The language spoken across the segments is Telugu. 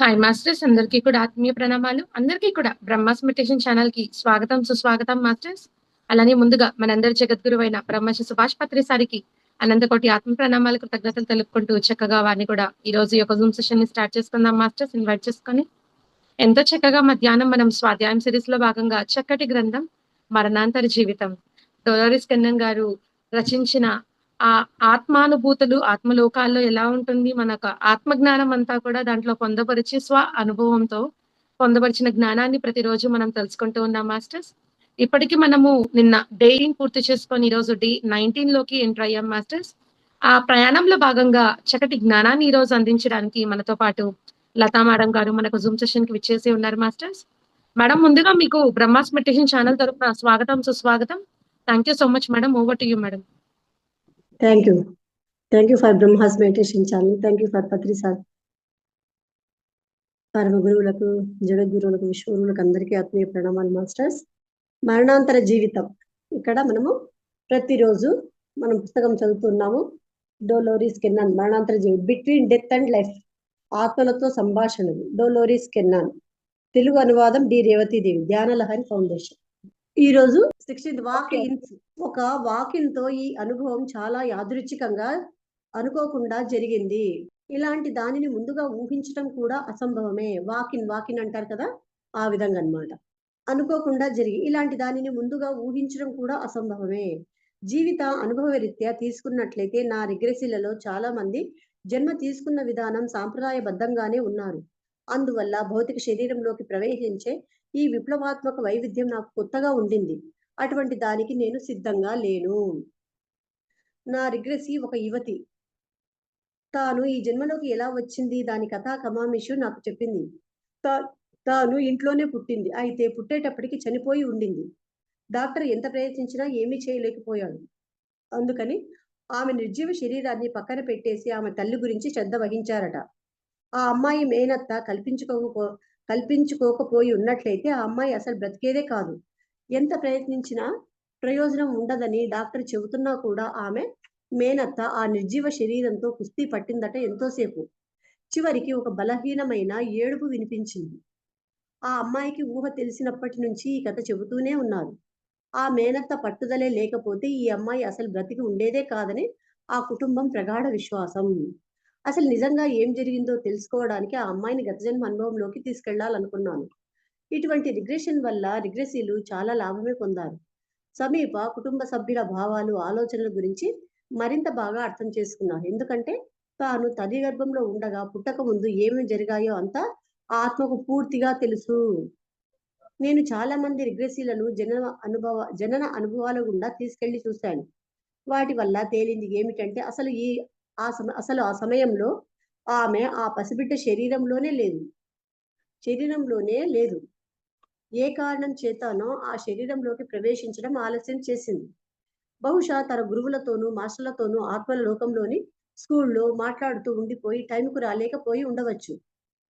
హాయ్ మాస్టర్స్ అందరికీ కూడా ఆత్మీయ ప్రణామాలు. అందరికీ కూడా బ్రహ్మాస్ మెడిటేషన్ ఛానల్కి స్వాగతం సుస్వాగతం మాస్టర్స్ అలానే ముందుగా మనందరి జగద్గురువైన బ్రహ్మశ సుభాష్ పత్రి సారికి అనంతకోటి ఆత్మ ప్రణామాలు కృతజ్ఞతలు తెలుపుకుంటూ చక్కగా వారిని కూడా ఈ రోజు యొక్క జూమ్ సెషన్ని స్టార్ట్ చేసుకుందాం మాస్టర్స్ ఇన్వైట్ చేసుకొని ఎంతో చక్కగా మధ్యాహ్నం మనం స్వాధ్యాయం సిరీస్లో భాగంగా చక్కటి గ్రంథం మరణాంతర జీవితం. డోలరిస్ కన్నన్ గారు రచించిన ఆ ఆత్మానుభూతులు ఆత్మలోకాల్లో ఎలా ఉంటుంది? మనకు ఆత్మ జ్ఞానం అంతా కూడా దాంట్లో పొందపరిచి స్వ అనుభవంతో పొందపరిచిన జ్ఞానాన్ని ప్రతిరోజు మనం తెలుసుకుంటూ ఉన్నాం మాస్టర్స్. ఇప్పటికి మనము నిన్న డే పూర్తి చేసుకొని ఈరోజు డే నైన్టీన్లోకి ఎంటర్ అయ్యాం మాస్టర్స్. ఆ ప్రయాణంలో భాగంగా చక్కటి జ్ఞానాన్ని ఈ రోజు అందించడానికి మనతో పాటు లతా మేడం గారు మనకు జూమ్ సెషన్కి విచ్చేసి ఉన్నారు మాస్టర్స్. మేడం ముందుగా మీకు బ్రహ్మాస్ మెడిటేషన్ ఛానల్ తరఫున స్వాగతం సుస్వాగతం. Thank you so much madam. Over to you madam. Thank you thank you for Brahma's meditation channel thank you for Patri sir పరమ గురువులకు జగద్గురువులకు విశ్వగురువులకు అందరికీ ఆత్మీయ ప్రణామాలు మాస్టర్స్. మరణాంతర జీవితం. ఇక్కడ మనము ప్రతిరోజు మనం పుస్తకం చదువుతున్నాము. డోలోరీస్ కెన్నాన్ మరణాంతర జీవితం బిట్వీన్ డెత్ అండ్ లైఫ్ ఆత్మలతో సంభాషణలు. డోలోరీస్ కెన్నాన్ తెలుగు అనువాదం డి. రేవతీదేవి ధ్యానలహరి ఫౌండేషన్. ఈ రోజు సిక్స్టీన్త్ వాక్ ఇన్స్ ఒక వాకిన్తో ఈ అనుభవం చాలా యాదృచ్ఛికంగా అనుకోకుండా జరిగింది. ఇలాంటి దానిని ముందుగా ఊహించడం కూడా అసంభవమే. వాకిన్ వాకిన్ అంటారు కదా ఆ విధంగా అన్నమాట అనుకోకుండా జరిగి ఇలాంటి దానిని ముందుగా ఊహించడం కూడా అసంభవమే. జీవిత అనుభవ రీత్యా తీసుకున్నట్లయితే నా రిగ్రెసీలలో చాలా మంది జన్మ తీసుకున్న విధానం సాంప్రదాయబద్ధంగానే ఉన్నారు. అందువల్ల భౌతిక శరీరంలోకి ప్రవేశించే ఈ విప్లవాత్మక వైవిధ్యం నాకు కొత్తగా ఉండింది. అటువంటి దానికి నేను సిద్ధంగా లేను. నా రిగ్రెసి ఒక యువతి. తాను ఈ జన్మలోకి ఎలా వచ్చింది? దాని కథా కమామిషు నాకు చెప్పింది. తా- తాను ఇంట్లోనే పుట్టింది. అయితే పుట్టేటప్పటికి చనిపోయి ఉండింది. డాక్టర్ ఎంత ప్రయత్నించినా ఏమీ చేయలేకపోయాడు. అందుకని ఆమె నిర్జీవ శరీరాన్ని పక్కన పెట్టేసి ఆమె తల్లి గురించి శ్రద్ధ వహించారట. ఆ అమ్మాయి మేనత్త కల్పించుకోకపో కల్పించుకోకపోయి ఉన్నట్లయితే ఆ అమ్మాయి అసలు బ్రతికేదే కాదు. ఎంత ప్రయత్నించినా ప్రయోజనం ఉండదని డాక్టర్ చెబుతున్నా కూడా ఆమె మేనత్త ఆ నిర్జీవ శరీరంతో కుస్తీ పట్టిందట ఎంతోసేపు. చివరికి ఒక బలహీనమైన ఏడుపు వినిపించింది. ఆ అమ్మాయికి ఊహ తెలిసినప్పటి నుంచి ఈ కథ చెబుతూనే ఉన్నారు. ఆ మేనత్త పట్టుదలే లేకపోతే ఈ అమ్మాయి అసలు బ్రతికి ఉండేదే కాదని ఆ కుటుంబం ప్రగాఢ విశ్వాసం. అసలు నిజంగా ఏం జరిగిందో తెలుసుకోవడానికి ఆ అమ్మాయిని గత జన్మ అనుభవంలోకి తీసుకెళ్ళాలనుకున్నాను. ఇటువంటి రిగ్రెషన్ వల్ల రిగ్రెసీలు చాలా లాభమే పొందారు. సమీప కుటుంబ సభ్యుల భావాలు ఆలోచనల గురించి మరింత బాగా అర్థం చేసుకున్నాను. ఎందుకంటే తాను తల్లి గర్భంలో ఉండగా పుట్టక ముందు ఏమేమి జరిగాయో అంతా ఆత్మకు పూర్తిగా తెలుసు. నేను చాలా మంది రిగ్రెసీలను జనన అనుభవ జనన అనుభవాల గుండా తీసుకెళ్ళి చూశాను. వాటి వల్ల తేలింది ఏమిటంటే అసలు ఈ ఆ సమ అసలు ఆ సమయంలో ఆమె ఆ పసిబిడ్డ శరీరంలోనే లేదు. శరీరంలోనే లేదు. ఏ కారణం చేతనో ఆ శరీరంలోకి ప్రవేశించడం ఆలస్యం చేసింది. బహుశా తన గురువులతోనూ మాస్టర్లతోనూ ఆత్మల లోకంలోని స్కూల్లో మాట్లాడుతూ ఉండిపోయి టైంకు రాలేకపోయి ఉండవచ్చు.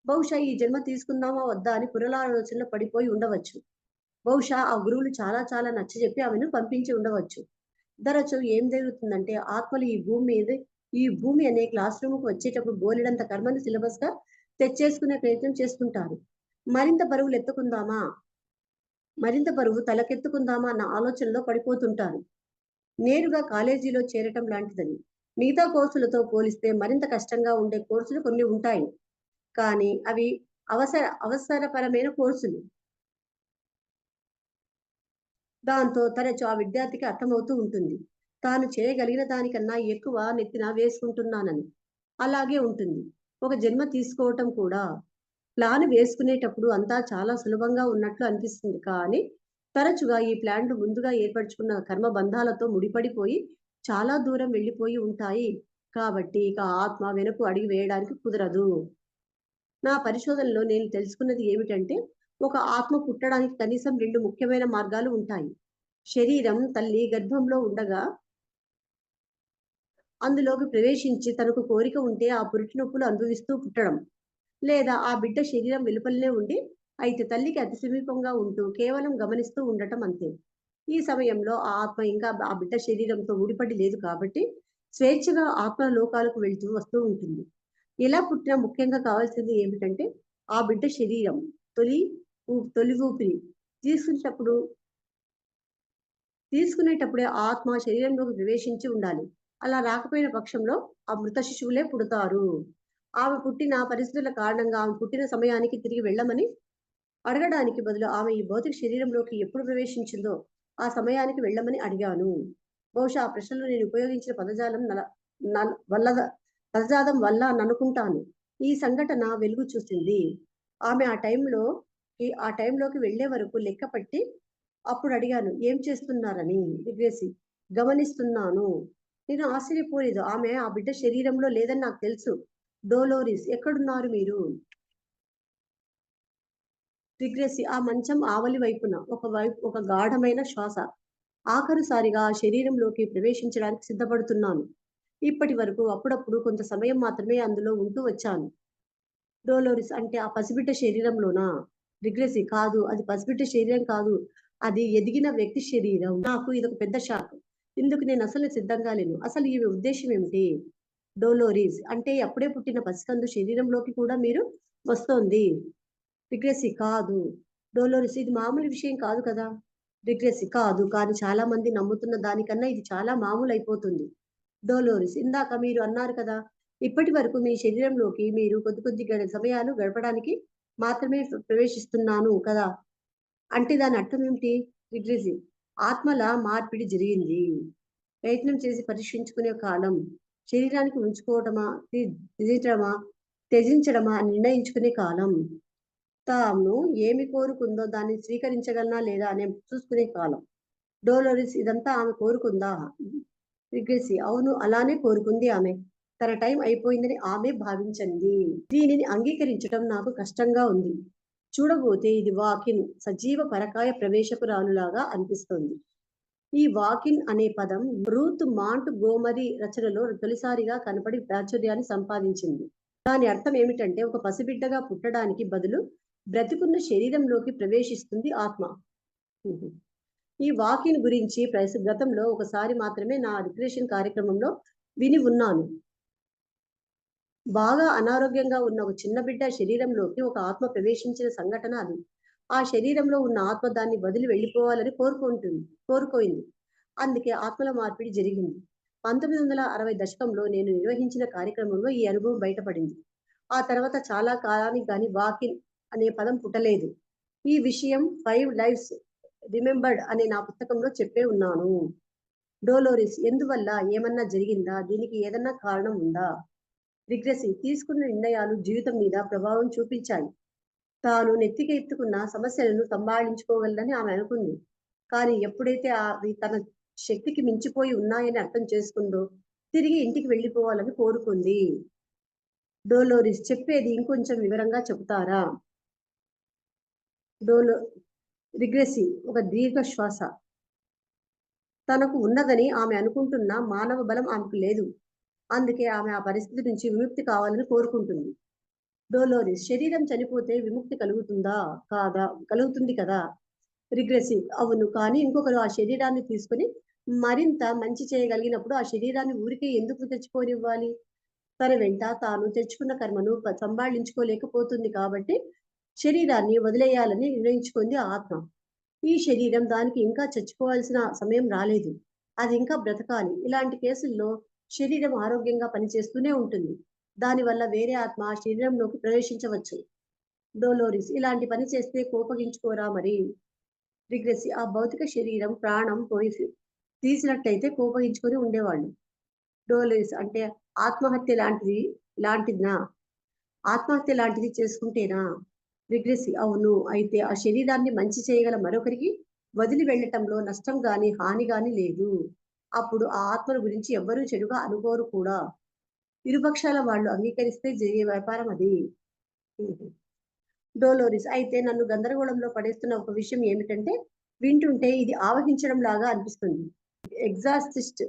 బహుశా ఈ జన్మ తీసుకుందామా వద్దా అని పునరాలోచనలో పడిపోయి ఉండవచ్చు. బహుశా ఆ గురువులు చాలా చాలా నచ్చజెప్పి ఆమెను పంపించి ఉండవచ్చు. తరచు ఏం జరుగుతుందంటే ఆత్మలు ఈ భూమి మీద ఈ భూమి అనే క్లాస్ రూమ్కి వచ్చేటప్పుడు బోలెడంత కర్మని సిలబస్గా తెచ్చేసుకునే ప్రయత్నం చేస్తుంటారు. మరింత బరువులు ఎత్తుకుందామా? మరింత బరువు తలకెత్తుకుందామా అన్న ఆలోచనలో పడిపోతుంటారు. నేరుగా కాలేజీలో చేరటం లాంటిదని మిగతా కోర్సులతో పోలిస్తే మరింత కష్టంగా ఉండే కోర్సులు కొన్ని ఉంటాయి. కానీ అవి అవసర అవసరపరమైన కోర్సులు. దాంతో తరచు ఆ విద్యార్థికి అర్థమవుతూ ఉంటుంది. తాను చేయగలిగిన దానికన్నా ఎక్కువ నెత్తిన వేసుకుంటున్నానని. అలాగే ఉంటుంది. ఒక జన్మ తీసుకోవటం కూడా. ప్లాన్ వేసుకునేటప్పుడు అంతా చాలా సులభంగా ఉన్నట్లు అనిపిస్తుంది. కానీ తరచుగా ఈ ప్లాన్లు ముందుగా ఏర్పరచుకున్న కర్మ బంధాలతో ముడిపడిపోయి చాలా దూరం వెళ్ళిపోయి ఉంటాయి. కాబట్టి ఇక ఆత్మ వెనుక అడిగి వేయడానికి కుదరదు. నా పరిశోధనలో నేను తెలుసుకున్నది ఏమిటంటే ఒక ఆత్మ పుట్టడానికి కనీసం రెండు ముఖ్యమైన మార్గాలు ఉంటాయి. శరీరం తల్లి గర్భంలో ఉండగా అందులోకి ప్రవేశించి తనకు కోరిక ఉంటే ఆ పురిటి నొప్పులు అనుభవిస్తూ పుట్టడం. లేదా ఆ బిడ్డ శరీరం వెలుపలనే ఉండి అయితే తల్లికి అతి సమీపంగా ఉంటూ కేవలం గమనిస్తూ ఉండటం అంతే. ఈ సమయంలో ఆ ఆత్మ ఇంకా ఆ బిడ్డ శరీరంతో ఊడిపడి లేదు కాబట్టి స్వేచ్ఛగా ఆత్మ లోకాలకు వెళ్తూ వస్తూ ఉంటుంది. ఇలా పుట్టిన ముఖ్యంగా కావాల్సింది ఏమిటంటే ఆ బిడ్డ శరీరం తొలి ఊ- తొలి ఊపిరి తీసుకునేటప్పుడు తీసుకునేటప్పుడే ఆత్మ శరీరంలోకి ప్రవేశించి ఉండాలి. అలా రాకపోయిన పక్షంలో ఆ మృత శిశువులే పుడతారు. ఆమె పుట్టిన పరిస్థితుల కారణంగా ఆమె పుట్టిన సమయానికి తిరిగి వెళ్ళమని అడగడానికి బదులు ఆమె ఈ భౌతిక శరీరంలోకి ఎప్పుడు ప్రవేశించిందో ఆ సమయానికి వెళ్ళమని అడిగాను. బహుశా ఆ ప్రశ్నలో నేను ఉపయోగించిన పదజాలం నల వల్ల పదజాలం వల్ల అని అనుకుంటాను ఈ సంఘటన వెలుగు చూసింది. ఆమె ఆ టైంలో ఆ టైంలోకి వెళ్ళే వరకు లెక్క పట్టి అప్పుడు అడిగాను ఏం చేస్తున్నారని? దిగ్గేసి గమనిస్తున్నాను. నేను ఆశ్చర్యపోలేదు. ఆమె ఆ బిడ్డ శరీరంలో లేదని నాకు తెలుసు. డోలోరిస్ ఎక్కడున్నారు మీరు? రిగ్రెసి ఆ మంచం ఆవలి వైపున ఒక వైపు ఒక గాఢమైన శ్వాస. ఆఖరుసారిగా ఆ శరీరంలోకి ప్రవేశించడానికి సిద్ధపడుతున్నాను. ఇప్పటి వరకు అప్పుడప్పుడు కొంత సమయం మాత్రమే అందులో ఉంటూ వచ్చాను. డోలోరిస్ అంటే ఆ పసిబిడ్డ శరీరంలోనా? రిగ్రెసి కాదు అది పసిబిడ్డ శరీరం కాదు. అది ఎదిగిన వ్యక్తి శరీరం. నాకు ఇదొక పెద్ద షాక్. ఇందుకు నేను అసలు సిద్ధంగా లేను? అసలు ఈ ఉద్దేశం ఏమిటి? డోలోరీస్ అంటే అప్పుడే పుట్టిన పసికందు శరీరంలోకి కూడా మీరు వస్తోంది. రిగ్రెసి కాదు. డోలోరిస్ ఇది మామూలు విషయం కాదు కదా? రిగ్రెసి కాదు. కానీ చాలా మంది నమ్ముతున్న దానికన్నా ఇది చాలా మామూలు అయిపోతుంది. డోలోరిస్ ఇందాక మీరు అన్నారు కదా ఇప్పటి వరకు మీ శరీరంలోకి మీరు కొద్ది కొద్ది సమయాలు గడపడానికి మాత్రమే ప్రవేశిస్తున్నాను కదా? అంటే దాని అర్థం ఏమిటి? రిగ్రెసి. ఆత్మల మార్పిడి జరిగింది. ప్రయత్నం చేసి పరీక్షించుకునే కాలం శరీరానికి ఉంచుకోవటమా త్యజించడమా త్యజించడమా అని నిర్ణయించుకునే కాలం. తాను ఏమి కోరుకుందో దాన్ని స్వీకరించగలనా లేదా అనే చూసుకునే కాలం. డోలోరిస్ ఇదంతా ఆమె కోరుకుందా? రిగ్రెసి. అవును అలానే కోరుకుంది ఆమె. తన టైం అయిపోయిందని ఆమె భావించింది. దీనిని అంగీకరించడం నాకు కష్టంగా ఉంది. చూడబోతే ఇది వాకిన్ సజీవ పరకాయ ప్రవేశపురాలులాగా అనిపిస్తోంది. ఈ వాకిన్ అనే పదం రూత్ మాంట్ గోమరి రచనలో తొలిసారిగా కనపడి ప్రాచుర్యాన్ని సంపాదించింది. దాని అర్థం ఏమిటంటే ఒక పసిబిడ్డగా పుట్టడానికి బదులు బ్రతికున్న శరీరంలోకి ప్రవేశిస్తుంది ఆత్మ. ఈ వాకిన్ గురించి ప్రసి- గతంలో ఒకసారి మాత్రమే నా రిక్రియేషన్ కార్యక్రమంలో విని ఉన్నాను. బాగా అనారోగ్యంగా ఉన్న ఒక చిన్న బిడ్డ శరీరంలోకి ఒక ఆత్మ ప్రవేశించిన సంఘటన అది. ఆ శరీరంలో ఉన్న ఆత్మ దాన్ని వదిలి వెళ్ళిపోవాలని కోరుకుంటుంది కోరుకోయింది. అందుకే ఆత్మల మార్పిడి జరిగింది. పంతొమ్మిది వందల అరవై దశకంలో నేను నిర్వహించిన కార్యక్రమంలో ఈ అనుభవం బయటపడింది. ఆ తర్వాత చాలా కాలానికి కానీ వాకిన్ అనే పదం పుట్టలేదు. ఈ విషయం ఫైవ్ లైఫ్స్ రిమెంబర్డ్ అనే నా పుస్తకంలో చెప్పే ఉన్నాను. డోలోరిస్ ఎందువల్ల ఏమన్నా జరిగిందా? దీనికి ఏదన్నా కారణం ఉందా? రిగ్రెసి తీసుకున్న నిర్ణయాలు జీవితం మీద ప్రభావం చూపించాయి. తాను నెత్తికి ఎత్తుకున్న సమస్యలను సంభాళించుకోగలదని ఆమె అనుకుంది. కానీ ఎప్పుడైతే అవి తన శక్తికి మించిపోయి ఉన్నాయని అర్థం చేసుకుందో తిరిగి ఇంటికి వెళ్ళిపోవాలని కోరుకుంది. డోలోరిస్ చెప్పేది ఇంకొంచెం వివరంగా చెబుతారా? డోలో రిగ్రెసి ఒక దీర్ఘ శ్వాస తనకు ఉన్నదని ఆమె అనుకుంటున్న మానవ బలం ఆమెకు లేదు. అందుకే ఆమె ఆ పరిస్థితి నుంచి విముక్తి కావాలని కోరుకుంటుంది. డోలోరిస్ శరీరం చనిపోతే విముక్తి కలుగుతుందా? కాదా? కలుగుతుంది కదా? రిగ్రెసివ్ అవును. కానీ ఇంకొకరు ఆ శరీరాన్ని తీసుకొని మరింత మంచి చేయగలిగినప్పుడు ఆ శరీరాన్ని ఊరికే ఎందుకు తెచ్చుకోనివ్వాలి? తన వెంట తాను తెచ్చుకున్న కర్మను సంభాళించుకోలేకపోతుంది కాబట్టి శరీరాన్ని వదిలేయాలని నిర్ణయించుకుంది ఆత్మ. ఈ శరీరం దానికి ఇంకా చచ్చిపోవాల్సిన సమయం రాలేదు. అది ఇంకా బ్రతకాలి. ఇలాంటి కేసుల్లో శరీరం ఆరోగ్యంగా పనిచేస్తూనే ఉంటుంది. దానివల్ల వేరే ఆత్మ ఆ శరీరంలోకి ప్రవేశించవచ్చు. డోలోరిస్ ఇలాంటి పని చేస్తే కోపగించుకోరా మరి? రిగ్రెసి ఆ భౌతిక శరీరం ప్రాణం పోయి తీసినట్టయితే కోపగించుకొని ఉండేవాళ్ళు. డోలోరిస్ అంటే ఆత్మహత్య లాంటిది లాంటిదినా? ఆత్మహత్య లాంటిది చేసుకుంటేనా? రిగ్రెసి అవును. అయితే ఆ శరీరాన్ని మంచి చేయగల మరొకరికి వదిలి వెళ్ళటంలో నష్టం గాని హాని గాని లేదు. అప్పుడు ఆ ఆత్మల గురించి ఎవ్వరూ చెడుగా అనుకోరు కూడా. ఇరుపక్షాల వాళ్ళు అంగీకరిస్తే జరిగే వ్యాపారం అది. డోలోరిస్ అయితే నన్ను గందరగోళంలో పడేస్తున్న ఒక విషయం ఏమిటంటే వింటుంటే ఇది ఆవహించడం లాగా అనిపిస్తుంది. ఎగ్జాస్టిస్ట్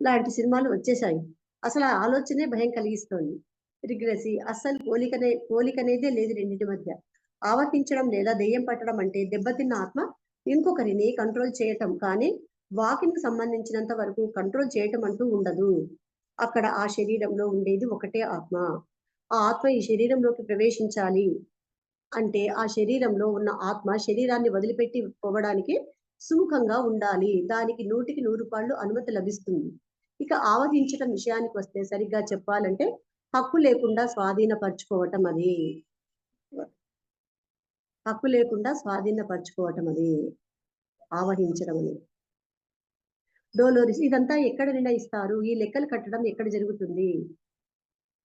లాంటి సినిమాలు వచ్చేసాయి అసలు ఆ ఆలోచనే భయం కలిగిస్తోంది. రిగ్రెసి అస్సలు పోలికనే పోలికనేదే లేదు రెండింటి మధ్య. ఆవహించడం లేదా దెయ్యం పట్టడం అంటే దెబ్బతిన్న ఆత్మ ఇంకొకరిని కంట్రోల్ చేయటం. కానీ వాకింగ్ సంబంధించినంత వరకు కంట్రోల్ చేయటం అంటూ ఉండదు. అక్కడ ఆ శరీరంలో ఉండేది ఒకటే ఆత్మ. ఆ ఆత్మ ఈ శరీరంలోకి ప్రవేశించాలి అంటే ఆ శరీరంలో ఉన్న ఆత్మ శరీరాన్ని వదిలిపెట్టి పోవడానికి సుముఖంగా ఉండాలి. దానికి నూటికి నూరు రూపాయలు అనుమతి లభిస్తుంది. ఇక ఆవహించడం విషయానికి వస్తే సరిగ్గా చెప్పాలంటే హక్కు లేకుండా స్వాధీనపరచుకోవటం అది. హక్కు లేకుండా స్వాధీనపరచుకోవటం అది. ఆవహించడం అనేది డోలోరిస్ ఇదంతా ఎక్కడ నిర్ణయిస్తారు? ఈ లెక్కలు కట్టడం ఎక్కడ జరుగుతుంది?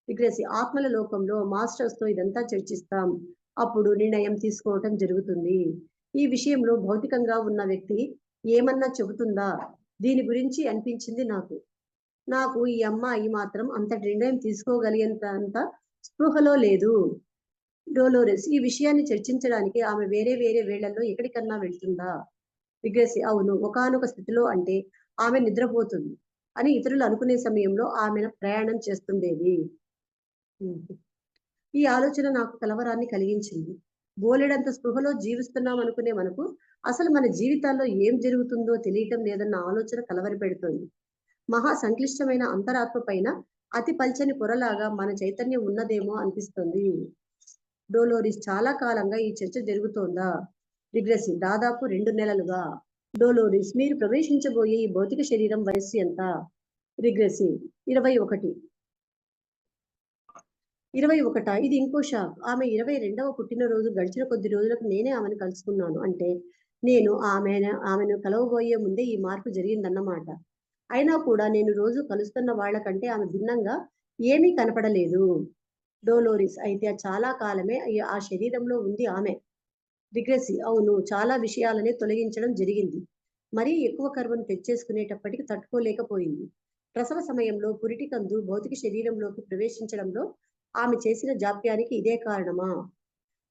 విగ్రసి ఆత్మల లోకంలో మాస్టర్స్తో ఇదంతా చర్చిస్తాం. అప్పుడు నిర్ణయం తీసుకోవటం జరుగుతుంది. ఈ విషయంలో భౌతికంగా ఉన్న వ్యక్తి ఏమన్నా చెబుతుందా? దీని గురించి అనిపించింది నాకు. నాకు ఈ అమ్మాయి మాత్రం అంత నిర్ణయం తీసుకోగలిగేంత అంత స్పృహలో లేదు. డోలోరెస్ ఈ విషయాన్ని చర్చించడానికి ఆమె వేరే వేరే వేళల్లో ఎక్కడికన్నా వెళ్తుందా? విగ్రసి అవును ఒకనొక స్థితిలో అంటే ఆమె నిద్రపోతుంది అని ఇతరులు అనుకునే సమయంలో ఆమె ప్రయాణం చేస్తుండేది. ఈ ఆలోచన నాకు కలవరాన్ని కలిగించింది. బోలెడంత స్పృహలో జీవిస్తున్నాం అనుకునే మనకు అసలు మన జీవితాల్లో ఏం జరుగుతుందో తెలియటం లేదన్న ఆలోచన కలవరి పెడుతోంది. మహా సంక్లిష్టమైన అంతరాత్మ పైన అతి పల్చని పొరలాగా మన చైతన్యం ఉన్నదేమో అనిపిస్తుంది. డోలోరిస్ చాలా కాలంగా ఈ చర్చ జరుగుతోందా? రిగ్రెసి దాదాపు రెండు నెలలుగా. డోలోరిస్. మీరు ప్రవేశించబోయే ఈ భౌతిక శరీరం వయస్సు ఎంత? రిగ్రెసివ్. ఇరవై ఒకటి. ఇరవై ఒకట. ఇది ఇంకో షాక్. ఆమె ఇరవై రెండవ పుట్టినరోజు గడిచిన కొద్ది రోజులకు నేనే ఆమెను కలుసుకున్నాను. అంటే నేను ఆమె ఆమెను కలవబోయే ముందే ఈ మార్పు జరిగిందన్నమాట. అయినా కూడా నేను రోజు కలుస్తున్న వాళ్ళకంటే ఆమె భిన్నంగా ఏమీ కనపడలేదు. డోలోరిస్ అయితే చాలా కాలమే ఆ శరీరంలో ఉంది ఆమె. రిగ్రెసి. అవును చాలా విషయాలనే తొలగించడం జరిగింది. మరీ ఎక్కువ కర్మను తెచ్చేసుకునేటప్పటికి తట్టుకోలేకపోయింది. ప్రసవ సమయంలో పురిటికందు భౌతిక శరీరంలోకి ప్రవేశించడంలో ఆమె చేసిన జాప్యానికి ఇదే కారణమా?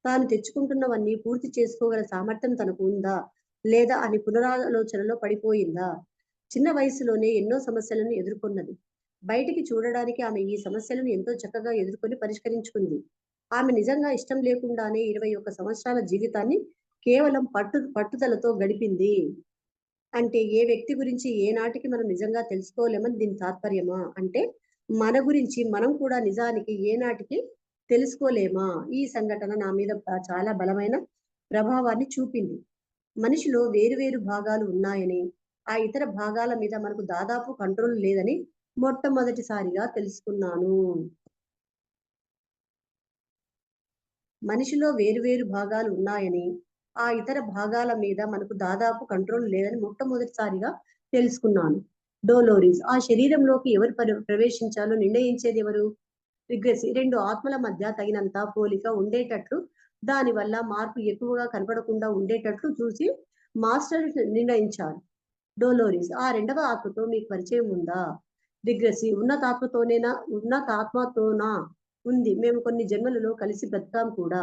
తాను తెచ్చుకుంటున్నవన్నీ పూర్తి చేసుకోగల సామర్థ్యం తనకు ఉందా? లేదా అని పునరాలోచనలో పడిపోయిందా? చిన్న వయసులోనే ఎన్నో సమస్యలను ఎదుర్కొన్నది. బయటికి చూడడానికి ఆమె ఈ సమస్యలను ఎంతో చక్కగా ఎదుర్కొని పరిష్కరించుకుంది. ఆమె నిజంగా ఇష్టం లేకుండానే ఇరవై ఒక్క సంవత్సరాల జీవితాన్ని కేవలం పట్టు పట్టుదలతో గడిపింది. అంటే ఏ వ్యక్తి గురించి ఏనాటికి మనం నిజంగా తెలుసుకోలేమని దీని తాత్పర్యమా? అంటే మన గురించి మనం కూడా నిజానికి ఏనాటికి తెలుసుకోలేమా? ఈ సంఘటన నా మీద చాలా బలమైన ప్రభావాన్ని చూపింది. మనిషిలో వేరువేరు భాగాలు ఉన్నాయని ఆ ఇతర భాగాల మీద మనకు దాదాపు కంట్రోల్ లేదని మొట్టమొదటిసారిగా తెలుసుకున్నాను. మనిషిలో వేరువేరు భాగాలు ఉన్నాయని ఆ ఇతర భాగాల మీద మనకు దాదాపు కంట్రోల్ లేదని మొట్టమొదటిసారిగా తెలుసుకున్నాను. డోలోరిస్ ఆ శరీరంలోకి ఎవరు ప్రవేశించాలో నిర్ణయించేది ఎవరు? రిగ్రెసి రెండు ఆత్మల మధ్య తగినంత పోలిక ఉండేటట్లు దాని వల్ల మార్పు ఎక్కువగా కనపడకుండా ఉండేటట్లు చూసి మాస్టర్ నిర్ణయించారు. డోలోరిస్ ఆ రెండవ ఆత్మతో మీకు పరిచయం ఉందా? రిగ్రెసి ఉన్నతాత్మతోనేనా ఉన్నతాత్మతోనా? ఉంది. మేము కొన్ని జన్మలలో కలిసి బ్రతాం కూడా.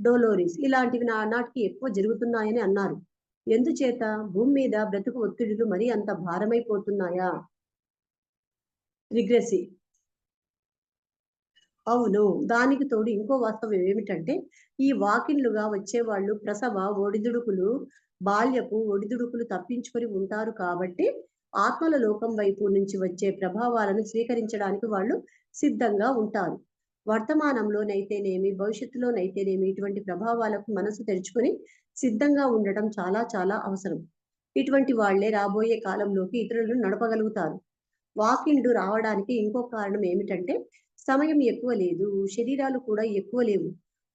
డోలోరిస్ ఇలాంటివి నా నాటికి ఎక్కువ జరుగుతున్నాయని అన్నారు. ఎందుచేత? భూమి మీద బ్రతుకు ఒత్తిడులు మరీ అంత భారమైపోతున్నాయా? రిగ్రెసి. అవును. దానికి తోడు ఇంకో వాస్తవం ఏమిటంటే ఈ వాకిన్లుగా వచ్చేవాళ్ళు ప్రసవ ఒడిదుడుకులు బాల్యపు ఒడిదుడుకులు తప్పించుకొని ఉంటారు కాబట్టి ఆత్మల లోకం వైపు నుంచి వచ్చే ప్రభావాలను స్వీకరించడానికి వాళ్ళు సిద్ధంగా ఉంటారు. వర్తమానంలోనైతేనేమి భవిష్యత్తులోనైతేనేమి ఇటువంటి ప్రభావాలకు మనసు తెరుచుకుని సిద్ధంగా ఉండటం చాలా చాలా అవసరం. ఇటువంటి వాళ్ళే రాబోయే కాలంలోకి ఇతరులను నడపగలుగుతారు. వాకిండు రావడానికి ఇంకో కారణం ఏమిటంటే సమయం ఎక్కువ లేదు శరీరాలు కూడా ఎక్కువ లేవు.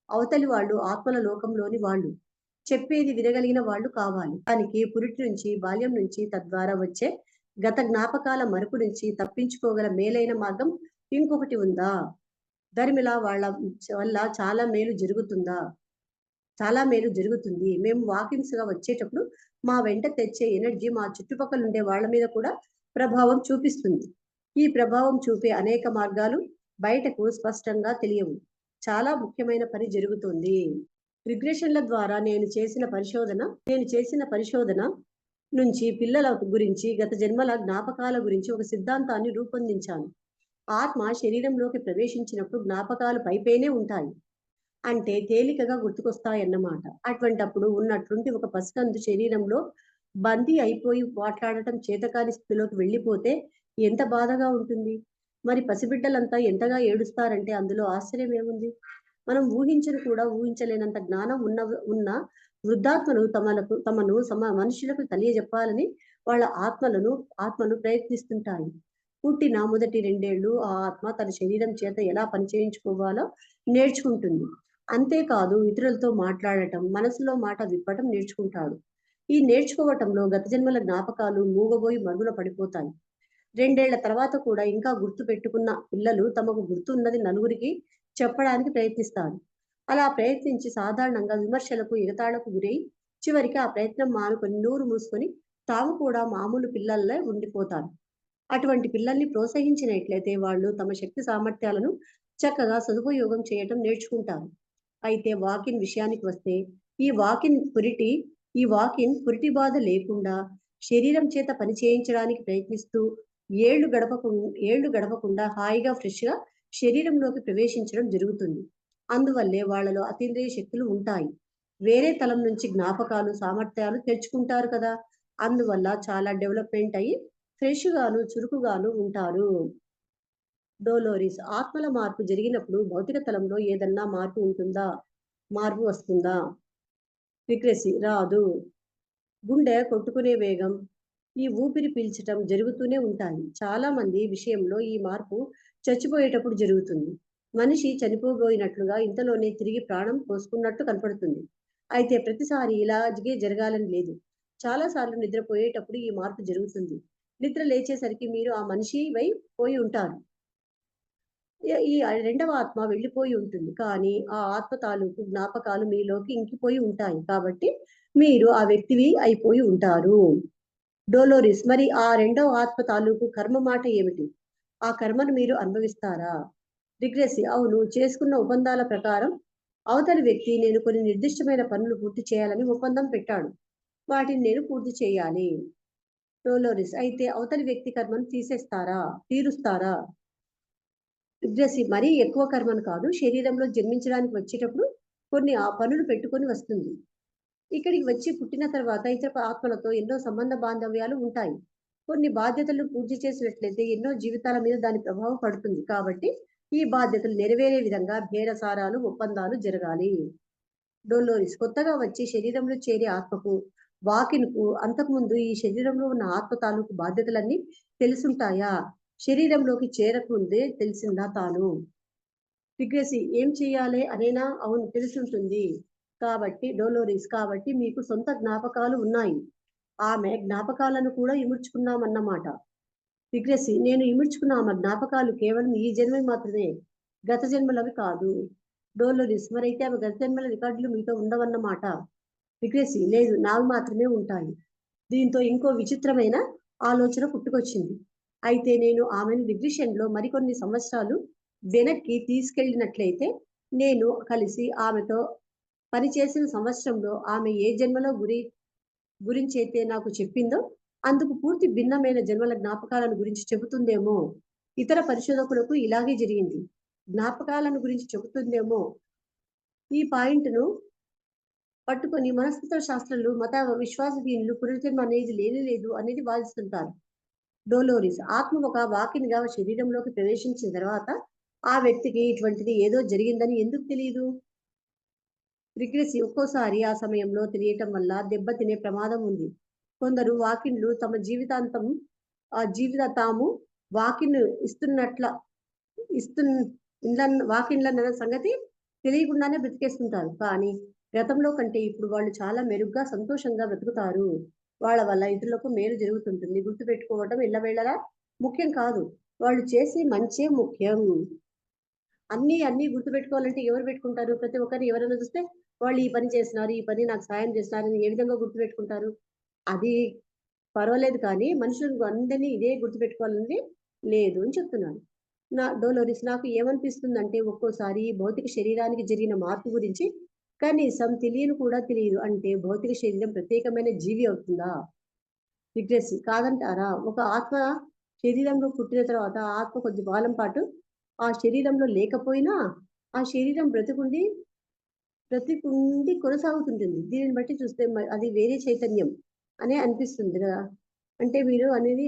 అవతలి వాళ్ళు ఆత్మల లోకంలోని వాళ్ళు. చెప్పేది వినగలిగిన వాళ్ళు కావాలి. దానికి పురిటి నుంచి బాల్యం నుంచి తద్వారా వచ్చే గత జ్ఞాపకాల మరుపు నుంచి తప్పించుకోగల మేలైన మార్గం ఇంకొకటి ఉందా? ధర్మిలా వాళ్ళ వల్ల చాలా మేలు జరుగుతుందా? చాలా మేలు జరుగుతుంది. మేము వాకింగ్స్గా వచ్చేటప్పుడు మా వెంట తెచ్చే ఎనర్జీ మా చుట్టుపక్కల ఉండే వాళ్ళ మీద కూడా ప్రభావం చూపిస్తుంది. ఈ ప్రభావం చూపే అనేక మార్గాలు బయటకు స్పష్టంగా తెలియవు. చాలా ముఖ్యమైన పని జరుగుతుంది. రిగ్రెషన్ల ద్వారా నేను చేసిన పరిశోధన నేను చేసిన పరిశోధన నుంచి పిల్లల గురించి గత జన్మల జ్ఞాపకాల గురించి ఒక సిద్ధాంతాన్ని రూపొందించాను. ఆత్మ శరీరంలోకి ప్రవేశించినప్పుడు జ్ఞాపకాలు పైపైనే ఉంటాయి. అంటే తేలికగా గుర్తుకొస్తాయన్నమాట. అటువంటప్పుడు ఉన్నట్లుండి ఒక పసికందు శరీరంలో బందీ అయిపోయి మాట్లాడటం చేతకాని స్థితిలోకి వెళ్ళిపోతే ఎంత బాధగా ఉంటుంది? మరి పసిబిడ్డలంతా ఎంతగా ఏడుస్తారంటే అందులో ఆశ్చర్యం ఏముంది? మనం ఊహించను కూడా ఊహించలేనంత జ్ఞానం ఉన్న ఉన్న వృద్ధాత్మలు తమలకు తమను సమ మనుషులకు తెలియజెప్పాలని వాళ్ళ ఆత్మలను ఆత్మను ప్రయత్నిస్తుంటాయి. పుట్టిన మొదటి రెండేళ్ళు ఆ ఆత్మ తన శరీరం చేత ఎలా పనిచేయించుకోవాలో నేర్చుకుంటుంది. అంతేకాదు ఇతరులతో మాట్లాడటం మనసులో మాట విప్పటం నేర్చుకుంటాడు. ఈ నేర్చుకోవటంలో గత జన్మల జ్ఞాపకాలు మూగబోయి మరుగున పడిపోతాయి. రెండేళ్ళ తర్వాత కూడా ఇంకా గుర్తు పెట్టుకున్న పిల్లలు తమకు గుర్తున్నది నలుగురికి చెప్పడానికి ప్రయత్నిస్తారు. అలా ప్రయత్నించి సాధారణంగా విమర్శలకు ఎగతాళకు గురై చివరికి ఆ ప్రయత్నం మానుకొని నోరు మూసుకొని తాము కూడా మామూలు పిల్లల్లో ఉండిపోతారు. అటువంటి పిల్లల్ని ప్రోత్సహించినట్లయితే వాళ్ళు తమ శక్తి సామర్థ్యాలను చక్కగా సదుపయోగం చేయటం నేర్చుకుంటారు. అయితే వాకిన్ విషయానికి వస్తే ఈ వాకిన్ పురిటి ఈ వాకిన్ పురిటి బాధ లేకుండా శరీరం చేత పని చేయించడానికి ప్రయత్నిస్తూ ఏళ్ళు గడపకు ఏళ్ళు గడపకుండా హాయిగా ఫ్రెష్గా శరీరంలోకి ప్రవేశించడం జరుగుతుంది. అందువల్లే వాళ్ళలో అతీంద్రియ శక్తులు ఉంటాయి. వేరే తలం నుంచి జ్ఞాపకాలు సామర్థ్యాలు తెచ్చుకుంటారు కదా! అందువల్ల చాలా డెవలప్మెంట్ అయ్యి ఫ్రెష్ గాను చురుకుగాను ఉంటారు. డోలోరిస్ ఆత్మల మార్పు జరిగినప్పుడు భౌతిక తలంలో ఏదన్నా మార్పు ఉంటుందా? మార్పు వస్తుందా? విక్రసి రాదు. గుండె కొట్టుకునే వేగం ఈ ఊపిరి పీల్చటం జరుగుతూనే ఉంటాయి. చాలా మంది విషయంలో ఈ మార్పు చచ్చిపోయేటప్పుడు జరుగుతుంది. మనిషి చనిపోబోయినట్లుగా ఇంతలోనే తిరిగి ప్రాణం పోసుకున్నట్టు కనపడుతుంది. అయితే ప్రతిసారి ఇలాగే జరగాలని లేదు. చాలా సార్లు నిద్రపోయేటప్పుడు ఈ మార్పు జరుగుతుంది. నిద్ర లేచేసరికి మీరు ఆ మనిషి వై పోయి ఉంటారు. ఈ- రెండవ ఆత్మ వెళ్ళిపోయి ఉంటుంది. కానీ ఆ ఆత్మ తాలూకు జ్ఞాపకాలు మీలోకి ఇంకిపోయి ఉంటాయి. కాబట్టి మీరు ఆ వ్యక్తివి అయిపోయి ఉంటారు. డోలోరిస్ మరి ఆ రెండవ ఆత్మ తాలూకు కర్మ మాట ఏమిటి? ఆ కర్మను మీరు అనుభవిస్తారా? రిగ్రెసి అవును చేసుకున్న ఒప్పందాల ప్రకారం అవతలి వ్యక్తి నేను కొన్ని నిర్దిష్టమైన పనులు పూర్తి చేయాలని ఒప్పందం పెట్టాడు. వాటిని నేను పూర్తి చేయాలి. డోలోరిస్ అయితే అవతలి వ్యక్తి కర్మను తీసేస్తారా? తీరుస్తారా? రిగ్రెసి మరీ ఎక్కువ కర్మను కాదు శరీరంలో జన్మించడానికి వచ్చేటప్పుడు కొన్ని ఆ పనులు పెట్టుకొని వస్తుంది. ఇక్కడికి వచ్చి పుట్టిన తర్వాత ఇతర ఆత్మలతో ఎన్నో సంబంధ బాంధవ్యాలు ఉంటాయి. కొన్ని బాధ్యతలు పూర్తి చేసినట్లయితే ఎన్నో జీవితాల మీద దాని ప్రభావం పడుతుంది. కాబట్టి ఈ బాధ్యతలు నెరవేరే విధంగా భేరసారాలు ఒప్పందాలు జరగాలి. డోలోరిస్ కొత్తగా వచ్చి శరీరంలో చేరే ఆత్మకు వాకిన్కు అంతకుముందు ఈ శరీరంలో ఉన్న ఆత్మ తాలూకు బాధ్యతలన్నీ తెలుసుంటాయా? శరీరంలోకి చేరకముందే తెలిసిందా తాను? రిగ్రెసి ఏం చేయాలి అనేనా? అవును తెలుసుంటుంది. కాబట్టి డోలోరిస్ కాబట్టి మీకు సొంత జ్ఞాపకాలు ఉన్నాయి. ఆమె జ్ఞాపకాలను కూడా ఇముడ్చుకున్నామన్నమాట. రిగ్రెసి నేను ఇముడ్చుకున్న ఆమె జ్ఞాపకాలు కేవలం ఈ జన్మ మాత్రమే. గత జన్మలవి కాదు. డోలోరిస్ మరైతే ఆమె గత జన్మల రికార్డులు మీతో ఉండవన్నమాట. రిగ్రెసి లేదు నావి మాత్రమే ఉంటాయి. దీంతో ఇంకో విచిత్రమైన ఆలోచన పుట్టుకొచ్చింది. అయితే నేను ఆమెను డిగ్రీషన్లో మరికొన్ని సంవత్సరాలు వెనక్కి తీసుకెళ్ళినట్లయితే నేను కలిసి ఆమెతో పనిచేసిన సంవత్సరంలో ఆమె ఏ జన్మలో గురి గురించి అయితే నాకు చెప్పిందో అందుకు పూర్తి భిన్నమైన జన్మల జ్ఞాపకాలను గురించి చెబుతుందేమో ఇతర పరిశోధకులకు ఇలాగే జరిగింది. జ్ఞాపకాలను గురించి చెబుతుందేమో ఈ పాయింట్ను పట్టుకొని మనస్తత్వ శాస్త్రాలు మత విశ్వాసహీనులు పునర్జన్మ అనేది లేనే లేదు అనేది వాదిస్తుంటారు. డోలోరిస్ ఆత్మ ఒక వాకినిగా శరీరంలోకి ప్రవేశించిన తర్వాత ఆ వ్యక్తికి ఇటువంటిది ఏదో జరిగిందని ఎందుకు తెలియదు? రిగ్రెసి ఒక్కోసారి ఆ సమయంలో తెలియటం వల్ల దెబ్బతినే ప్రమాదం ఉంది. కొందరు వాకిన్లు తమ జీవితాంతం ఆ జీవిత తాము వాకిన్ ఇస్తున్నట్ల ఇస్తున్న ఇండ్ల వాకిన్లన్న సంగతి తెలియకుండానే బ్రతికేస్తుంటారు. కానీ గతంలో కంటే ఇప్పుడు వాళ్ళు చాలా మెరుగ్గా సంతోషంగా బ్రతుకుతారు. వాళ్ళ వల్ల ఇతరులకు మేలు జరుగుతుంటుంది. గుర్తుపెట్టుకోవటం ఇళ్ళవేళలా ముఖ్యం కాదు. వాళ్ళు చేసే మంచే ముఖ్యం. అన్ని అన్ని గుర్తుపెట్టుకోవాలంటే ఎవరు పెట్టుకుంటారు? ప్రతి ఒక్కరిని ఎవరైనా చూస్తే వాళ్ళు ఈ పని చేస్తున్నారు ఈ పని నాకు సాయం చేస్తున్నారని ఏ విధంగా గుర్తుపెట్టుకుంటారు? అది పర్వాలేదు కానీ మనుషులు అందరినీ ఇదే గుర్తుపెట్టుకోవాలని లేదు అని చెప్తున్నాను. నా డోలోరిస్ నాకు ఏమనిపిస్తుందంటే ఒక్కోసారి భౌతిక శరీరానికి జరిగిన మార్పు గురించి కనీసం తెలియని కూడా తెలియదు. అంటే భౌతిక శరీరం ప్రత్యేకమైన జీవి అవుతుందా? లిటరసీ కాదంటారా? ఒక ఆత్మ శరీరంలో పుట్టిన తర్వాత ఆత్మ కొద్ది కాలం పాటు ఆ శరీరంలో లేకపోయినా ఆ శరీరం బ్రతికుండి బ్రతికుండి కొనసాగుతుంటుంది. దీనిని బట్టి చూస్తే అది వేరే చైతన్యం అనే అనిపిస్తుంది కదా. అంటే మీరు అనేది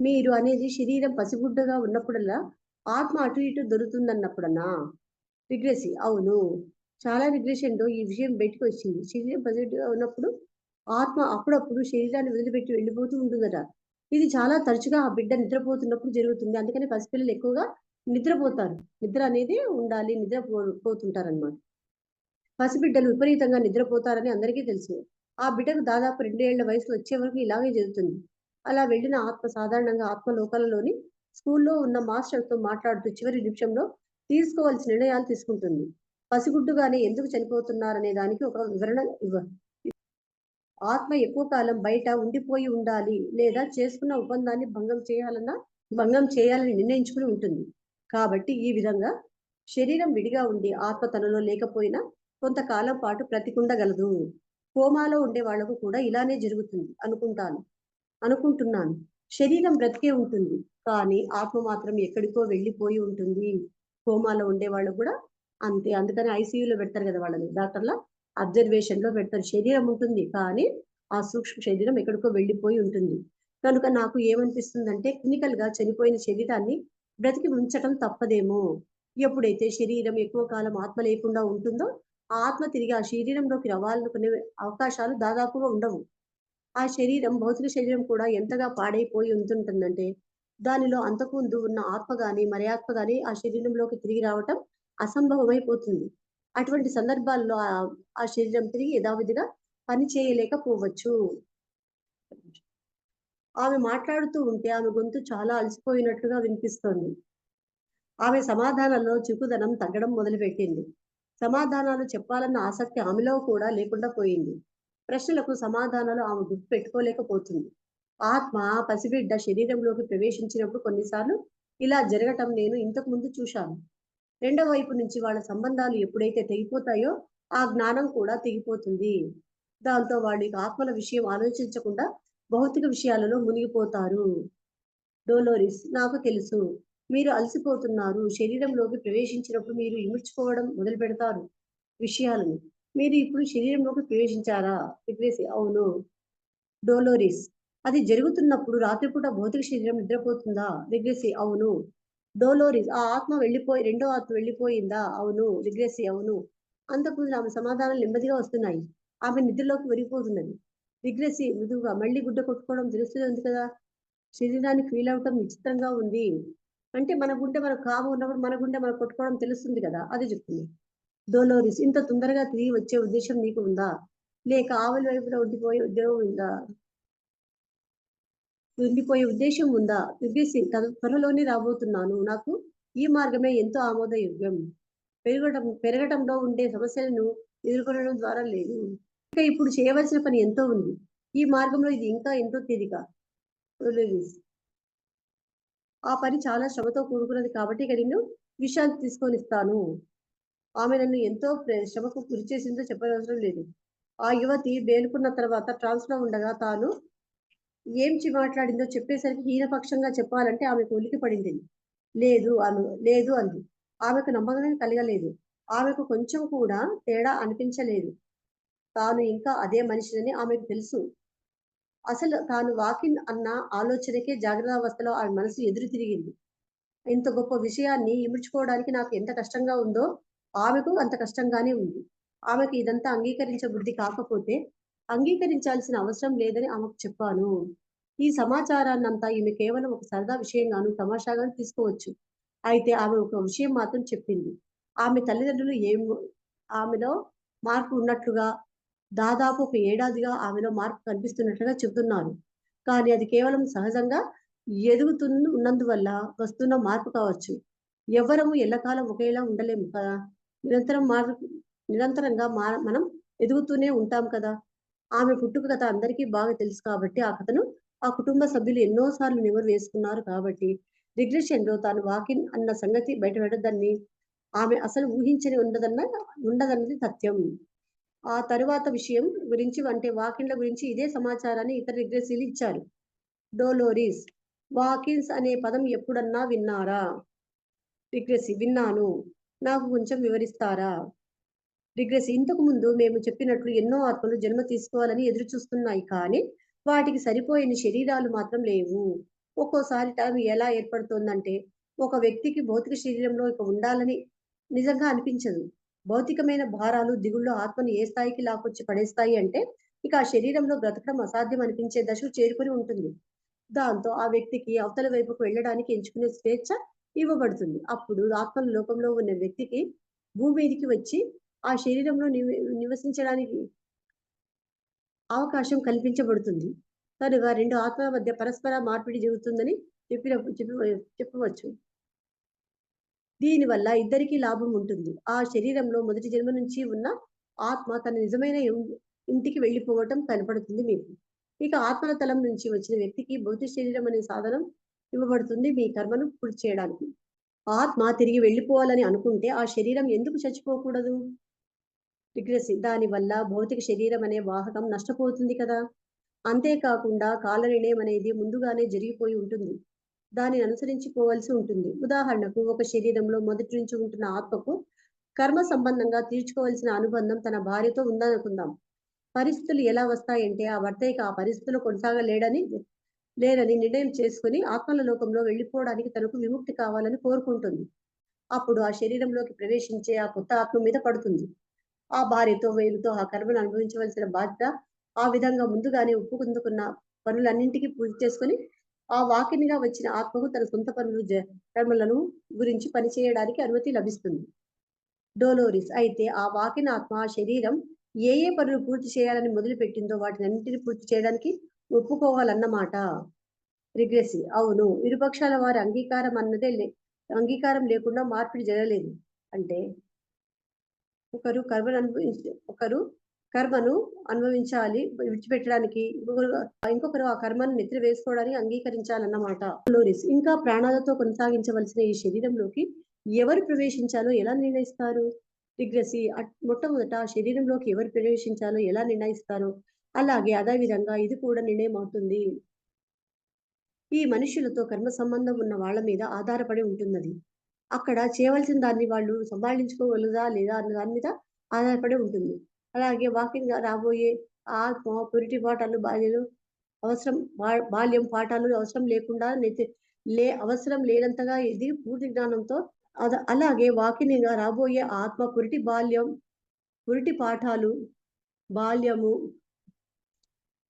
మీరు అనేది శరీరం పసిగుడ్డగా ఉన్నప్పుడల్లా ఆత్మ అటు ఇటు దొరుకుతుందన్నప్పుడన్నా? రిగ్రెసి అవును. చాలా రిగ్రెషన్లో ఈ విషయం బయటకు వచ్చింది. శరీరం పాజిటివ్గా ఉన్నప్పుడు ఆత్మ అప్పుడప్పుడు శరీరాన్ని వదిలిపెట్టి వెళ్ళిపోతూ ఉంటుందట. ఇది చాలా తరచుగా ఆ బిడ్డ నిద్రపోతున్నప్పుడు జరుగుతుంది. అందుకని పసిపిల్లలు ఎక్కువగా నిద్రపోతారు. నిద్ర అనేది ఉండాలి నిద్ర పోతుంటారు పసిబిడ్డలు విపరీతంగా నిద్రపోతారని అందరికీ తెలుసు. ఆ బిడ్డకు దాదాపు రెండేళ్ళ వయసు వచ్చే వరకు ఇలాగే జరుగుతుంది. అలా వెళ్ళిన ఆత్మ సాధారణంగా ఆత్మలోకాలలోని స్కూల్లో ఉన్న మాస్టర్తో మాట్లాడుతూ చివరి నిమిషంలో తీసుకోవాల్సిన నిర్ణయాలు తీసుకుంటుంది. పసిగుడ్డుగానే ఎందుకు చనిపోతున్నారనే దానికి ఒక వివరణ ఇవ్వ. ఆత్మ ఎక్కువ కాలం బయట ఉండిపోయి ఉండాలి లేదా చేసుకున్న ఒప్పందాన్ని భంగం చేయాలన్నా భంగం చేయాలని నిర్ణయించుకుని ఉంటుంది. కాబట్టి ఈ విధంగా శరీరం విడిగా ఉండి ఆత్మ తనలో లేకపోయినా కొంతకాలం పాటు బ్రతికుండగలదు. కోమాలో ఉండే వాళ్ళకు కూడా ఇలానే జరుగుతుంది అనుకుంటాను అనుకుంటున్నాను. శరీరం బ్రతికే ఉంటుంది కానీ ఆత్మ మాత్రం ఎక్కడికో వెళ్ళిపోయి ఉంటుంది. కోమాలో ఉండే వాళ్ళు కూడా అంతే అందుకని ఐసీయూలో పెడతారు కదా వాళ్ళని డాక్టర్ల అబ్జర్వేషన్లో పెడతారు. శరీరం ఉంటుంది కానీ ఆ సూక్ష్మ శరీరం ఎక్కడికో వెళ్ళిపోయి ఉంటుంది. కనుక నాకు ఏమనిపిస్తుందంటే క్లినికల్గా చనిపోయిన శరీరాన్ని బ్రతికి ఉంచటం తప్పదేమో. ఎప్పుడైతే శరీరం ఎక్కువ కాలం ఆత్మ లేకుండా ఉంటుందో ఆ ఆత్మ తిరిగి ఆ శరీరంలోకి రవాలనుకునే అవకాశాలు దాదాపుగా ఉండవు. ఆ శరీరం భౌతిక శరీరం కూడా ఎంతగా పాడైపోయి ఉంటుంటుందంటే దానిలో అంతకుముందు ఉన్న ఆత్మ గాని మరి ఆత్మ గాని ఆ శరీరంలోకి తిరిగి రావటం అసంభవమైపోతుంది. అటువంటి సందర్భాల్లో ఆ శరీరం తిరిగి యథావిధిగా పని చేయలేకపోవచ్చు. ఆమె మాట్లాడుతూ ఉంటే ఆమె గొంతు చాలా అలసిపోయినట్లుగా వినిపిస్తోంది. ఆమె సమాధానాల్లో చుకుదనం తగ్గడం మొదలుపెట్టింది. సమాధానాలు చెప్పాలన్న ఆసక్తి ఆమెలో కూడా లేకుండా పోయింది. ప్రశ్నలకు సమాధానాలు ఆమె గుర్తు పెట్టుకోలేకపోతుంది. ఆత్మ పసిబిడ్డ శరీరంలోకి ప్రవేశించినప్పుడు కొన్నిసార్లు ఇలా జరగటం నేను ఇంతకు ముందు చూశాను. రెండో వైపు నుంచి వాళ్ళ సంబంధాలు ఎప్పుడైతే తెగిపోతాయో ఆ జ్ఞానం కూడా తెగిపోతుంది. దాంతో వాళ్ళు ఆత్మల విషయం ఆలోచించకుండా భౌతిక విషయాలలో మునిగిపోతారు. డోలోరిస్ నాకు తెలుసు. మీరు అలసిపోతున్నారు. శరీరంలోకి ప్రవేశించినప్పుడు మీరు ఇముడ్చుకోవడం మొదలు పెడతారు విషయాలను. మీరు ఇప్పుడు శరీరంలోకి ప్రవేశించారా? విగ్రేసి అవును. డోలోరిస్ అది జరుగుతున్నప్పుడు రాత్రిపూట భౌతిక శరీరం నిద్రపోతుందా? విగ్రేసి అవును. డోలోరిస్ ఆ ఆత్మ వెళ్ళిపోయి రెండో ఆత్మ వెళ్ళిపోయిందా? అవును రిగ్రెసి అవును. అంతకుముందు ఆమె సమాధానం నెమ్మదిగా వస్తున్నాయి. ఆమె నిద్రలోకి వెరిగిపోతున్నది. రిగ్రెసి మృదువుగా మళ్ళీ గుడ్డ కొట్టుకోవడం తెలుస్తుంది కదా శరీరానికి ఫీల్ అవటం విచిత్రంగా ఉంది. అంటే మన గుండె మనకు కాము ఉన్నప్పుడు మన గుండె మనకు కొట్టుకోవడం తెలుస్తుంది కదా? అది చెప్తుంది. డోలోరిస్ ఇంత తొందరగా తిరిగి వచ్చే ఉద్దేశం నీకు ఉందా? లేక ఆవుల వైపులో ఉండిపోయే ఉద్యోగం ఉందా? ఉండిపోయే ఉద్దేశం ఉందా? విగ్రసి త్వరలోనే రాబోతున్నాను. నాకు ఈ మార్గమే ఎంతో ఆమోదయోగ్యం. పెరగటం పెరగటంలో ఉండే సమస్యలను ఎదుర్కొనడం ద్వారా లేదు. ఇంకా ఇప్పుడు చేయవలసిన పని ఎంతో ఉంది. ఈ మార్గంలో ఇది ఇంకా ఎంతో తేలిక. ఆ పని చాలా శ్రమతో కూడుకున్నది కాబట్టి ఇక నేను విశ్రాంతి తీసుకొని ఇస్తాను ఆమె నన్ను ఎంతో శ్రమకు గురి చేసిందో చెప్పనవసరం లేదు. ఆ యువతి బేలుకున్న తర్వాత ట్రాన్స్ఫర్ ఉండగా తాను ఏం మాట్లాడిందో చెప్పేసరికి హీనపక్షంగా చెప్పాలంటే ఆమెకు ఉలికి పడింది లేదు అను లేదు అంది. ఆమెకు నమ్మకమే కలగలేదు. ఆమెకు కొంచెం కూడా తేడా అనిపించలేదు. తాను ఇంకా అదే మనిషిని ఆమెకు తెలుసు. అసలు తాను వాకిన్ అన్న ఆలోచనకే జాగ్రత్త అవస్థలో ఆమె మనసు ఎదురు తిరిగింది. ఇంత గొప్ప విషయాన్ని ఇముడ్చుకోవడానికి నాకు ఎంత కష్టంగా ఉందో ఆమెకు అంత కష్టంగానే ఉంది. ఆమెకు ఇదంతా అంగీకరించే బుద్ధి కాకపోతే అంగీకరించాల్సిన అవసరం లేదని ఆమెకు చెప్పాను. ఈ సమాచారాన్నంతా ఈమె కేవలం ఒక సరదా విషయంగాను తమాషాగాను తీసుకోవచ్చు. అయితే ఆమె ఒక విషయం మాత్రం చెప్పింది. ఆమె తల్లిదండ్రులు ఏం ఆమెలో మార్పు ఉన్నట్లుగా దాదాపు ఒక ఏడాదిగా ఆమెలో మార్పు కనిపిస్తున్నట్లుగా చెబుతున్నారు. కానీ అది కేవలం సహజంగా ఎదుగుతున్న ఉన్నందువల్ల వస్తున్న మార్పు కావచ్చు. ఎవరము ఎల్లకాలం ఒకేలా ఉండలేము కదా? నిరంతరం మార్ నిరంతరంగా మా మనం ఎదుగుతూనే ఉంటాం కదా? ఆమె పుట్టుక కథ అందరికీ బాగా తెలుసు కాబట్టి ఆ కథను ఆ కుటుంబ సభ్యులు ఎన్నోసార్లు నివరు వేసుకున్నారు కాబట్టి రిగ్రెషన్లో తాను వాకిన్ అన్న సంగతి బయటపడదని ఆమె అసలు ఊహించని ఉండదన్న ఉండదన్నది సత్యం. ఆ తరువాత విషయం గురించి అంటే వాకిన్ల గురించి ఇదే సమాచారాన్ని ఇతర రిగ్రెసీలు ఇచ్చారు. డోలోరిస్ వాకిన్స్ అనే పదం ఎప్పుడన్నా విన్నారా? రిగ్రెసీ విన్నాను. నాకు కొంచెం వివరిస్తారా? రిగ్రెస్ ఇంతకు ముందు మేము చెప్పినట్లు ఎన్నో ఆత్మలు జన్మ తీసుకోవాలని ఎదురు చూస్తున్నాయి కానీ వాటికి సరిపోయిన శరీరాలు మాత్రం లేవు. ఒక్కోసారి టైం ఎలా ఏర్పడుతోందంటే ఒక వ్యక్తికి భౌతిక శరీరంలో ఇక ఉండాలని నిజంగా అనిపించదు. భౌతికమైన భారాలు దిగుళ్ళు ఆత్మను ఏ స్థాయికి లాక్కొచ్చి పడేస్తాయి అంటే ఇక ఆ శరీరంలో బ్రతకడం అసాధ్యం అనిపించే దశకు చేరుకొని ఉంటుంది. దాంతో ఆ వ్యక్తికి అవతల వైపుకు వెళ్ళడానికి ఎంచుకునే స్వేచ్ఛ ఇవ్వబడుతుంది. అప్పుడు ఆత్మల లోకంలో ఉన్న వ్యక్తికి భూమి మీదికి వచ్చి ఆ శరీరంలో నివసించడానికి అవకాశం కల్పించబడుతుంది. కనుక రెండు ఆత్మల మధ్య పరస్పర మార్పిడి జరుగుతుందని చెప్పిన చెప్పి చెప్పవచ్చు. దీనివల్ల ఇద్దరికీ లాభం ఉంటుంది. ఆ శరీరంలో మొదటి జన్మ నుంచి ఉన్న ఆత్మ తన నిజమైన ఇంటికి వెళ్ళిపోవటం కనపడుతుంది మీకు. ఇక ఆత్మల తలం నుంచి వచ్చిన వ్యక్తికి భౌతిక శరీరం అనే సాధనం ఇవ్వబడుతుంది మీ కర్మను పూర్తి చేయడానికి. ఆత్మ తిరిగి వెళ్ళిపోవాలని అనుకుంటే ఆ శరీరం ఎందుకు చచ్చిపోకూడదు? దాని దానివల్ల భౌతిక శరీరం అనే వాహకం నష్టపోతుంది కదా. అంతేకాకుండా కాలనిర్ణయం అనేది ముందుగానే జరిగిపోయి ఉంటుంది. దానిని అనుసరించుకోవాల్సి ఉంటుంది. ఉదాహరణకు ఒక శరీరంలో మొదటి నుంచి ఉంటున్న ఆత్మకు కర్మ సంబంధంగా తీర్చుకోవాల్సిన అనుబంధం తన భార్యతో ఉందనుకుందాం. పరిస్థితులు ఎలా వస్తాయంటే ఆ భర్త ఆ పరిస్థితులు కొనసాగలేడని లేరని నిర్ణయం చేసుకుని ఆత్మల లోకంలో వెళ్ళిపోవడానికి తనకు విముక్తి కావాలని కోరుకుంటుంది. అప్పుడు ఆ శరీరంలోకి ప్రవేశించే ఆ కొత్త ఆత్మ మీద పడుతుంది. ఆ భార్యతో వేలుతో ఆ కర్మను అనుభవించవలసిన బాధ్యత ఆ విధంగా ముందుగానే ఒప్పుకుందుకున్న పనులన్నింటికీ పూర్తి చేసుకుని ఆ వాకినిగా వచ్చిన ఆత్మకు తన సొంత పనులు కర్మలను గురించి పనిచేయడానికి అనుమతి లభిస్తుంది. డోలోరిస్ అయితే ఆ వాకిన ఆత్మ ఆ శరీరం ఏ ఏ పనులు పూర్తి చేయాలని మొదలు పెట్టిందో వాటిని అన్నింటిని పూర్తి చేయడానికి ఒప్పుకోవాలన్నమాట. రిగ్రెసి అవును. ఇరుపక్షాల వారి అంగీకారం అన్నదే లే అంగీకారం లేకుండా మార్పిడి జరగలేదు. అంటే ఒకరు కర్మను అనుభవించి ఒకరు కర్మను అనుభవించాలి విడిచిపెట్టడానికి. ఇంకొకరు ఇంకొకరు ఆ కర్మను నిద్ర వేసుకోవడానికి అంగీకరించాలన్నమాట. లోరిస్. ఇంకా ప్రాణాలతో కొనసాగించవలసిన ఈ శరీరంలోకి ఎవరు ప్రవేశించాలో ఎలా నిర్ణయిస్తారు? రిగ్రసి. మొట్టమొదట ఆ శరీరంలోకి ఎవరు ప్రవేశించాలో ఎలా నిర్ణయిస్తారు? అలాగే అదే విధంగా ఇది కూడా నిర్ణయం అవుతుంది. ఈ మనుషులతో కర్మ సంబంధం ఉన్న వాళ్ళ మీద ఆధారపడి ఉంటున్నది. అక్కడ చేయవలసిన దాన్ని వాళ్ళు సంభాళించుకోగలదా లేదా అన్న దాని మీద ఆధారపడి ఉంటుంది. అలాగే వాకింగ్ రాబోయే ఆత్మ పురిటి పాఠాలు బాల్యాలు అవసరం బాల్యం పాఠాలు అవసరం లేకుండా లే అవసరం లేనంతగా ఇది పూర్తి జ్ఞానంతో అద అలాగే వాకింగ్ రాబోయే ఆత్మ పురిటి బాల్యం పురిటి పాఠాలు బాల్యము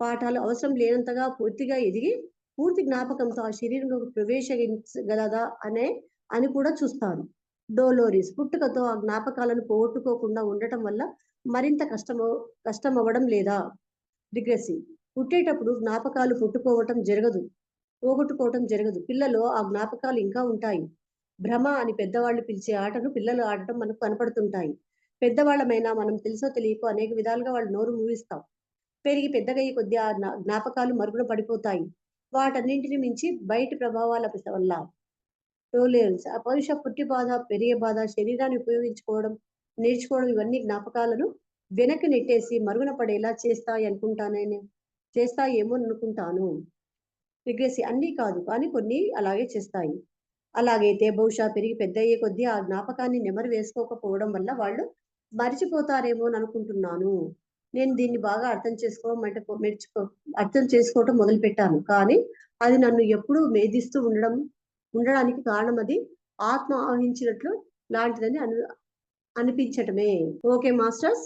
పాఠాలు అవసరం లేనంతగా పూర్తిగా ఎదిగి పూర్తి జ్ఞాపకంతో ఆ శరీరంలోకి ప్రవేశించగలదా అనే అని కూడా చూస్తారు. డోలోరిస్ పుట్టుకతో ఆ జ్ఞాపకాలను పోగొట్టుకోకుండా ఉండటం వల్ల మరింత కష్టము కష్టం అవ్వడం లేదా? రిగ్రెసి పుట్టేటప్పుడు జ్ఞాపకాలు పుట్టుకోవటం జరగదు. పోగొట్టుకోవటం జరగదు. పిల్లలో ఆ జ్ఞాపకాలు ఇంకా ఉంటాయి. భ్రమ అని పెద్దవాళ్ళు పిలిచే ఆటను పిల్లలు ఆడటం మనకు కనపడుతుంటాయి. పెద్దవాళ్ళమైనా మనం తెలుసో తెలియకో అనేక విధాలుగా వాళ్ళు నోరు మూవిస్తాం. పెరిగి పెద్దగయ్యే కొద్దీ ఆ జ్ఞాపకాలు మరుగున పడిపోతాయి. వాటన్నింటిని మించి బయటి ప్రభావాల వల్ల టోలరెన్స్ అపౌరుష పుట్టి బాధ పెరిగే బాధ శరీరాన్ని ఉపయోగించుకోవడం నేర్చుకోవడం ఇవన్నీ జ్ఞాపకాలను వెనక్కి నెట్టేసి మరుగున పడేలా చేస్తాయి అనుకుంటానని చేస్తాయేమో అనుకుంటాను. రిగ్రెసి అన్నీ కాదు కానీ కొన్ని అలాగే చేస్తాయి. అలాగైతే బహుశా పెరిగి పెద్ద అయ్యే కొద్దీ ఆ జ్ఞాపకాన్ని నెమరు వేసుకోకపోవడం వల్ల వాళ్ళు మరిచిపోతారేమో అని అనుకుంటున్నాను. నేను దీన్ని బాగా అర్థం చేసుకోవడం మెచ్చుకో అర్థం చేసుకోవటం మొదలు పెట్టాను కానీ అది నన్ను ఎప్పుడూ మేధిస్తూ ఉండడం ఉండడానికి కారణం అది. ఆత్మ ఆవహించినట్లు లాంటిదని అను అనిపించటమే. Okay masters.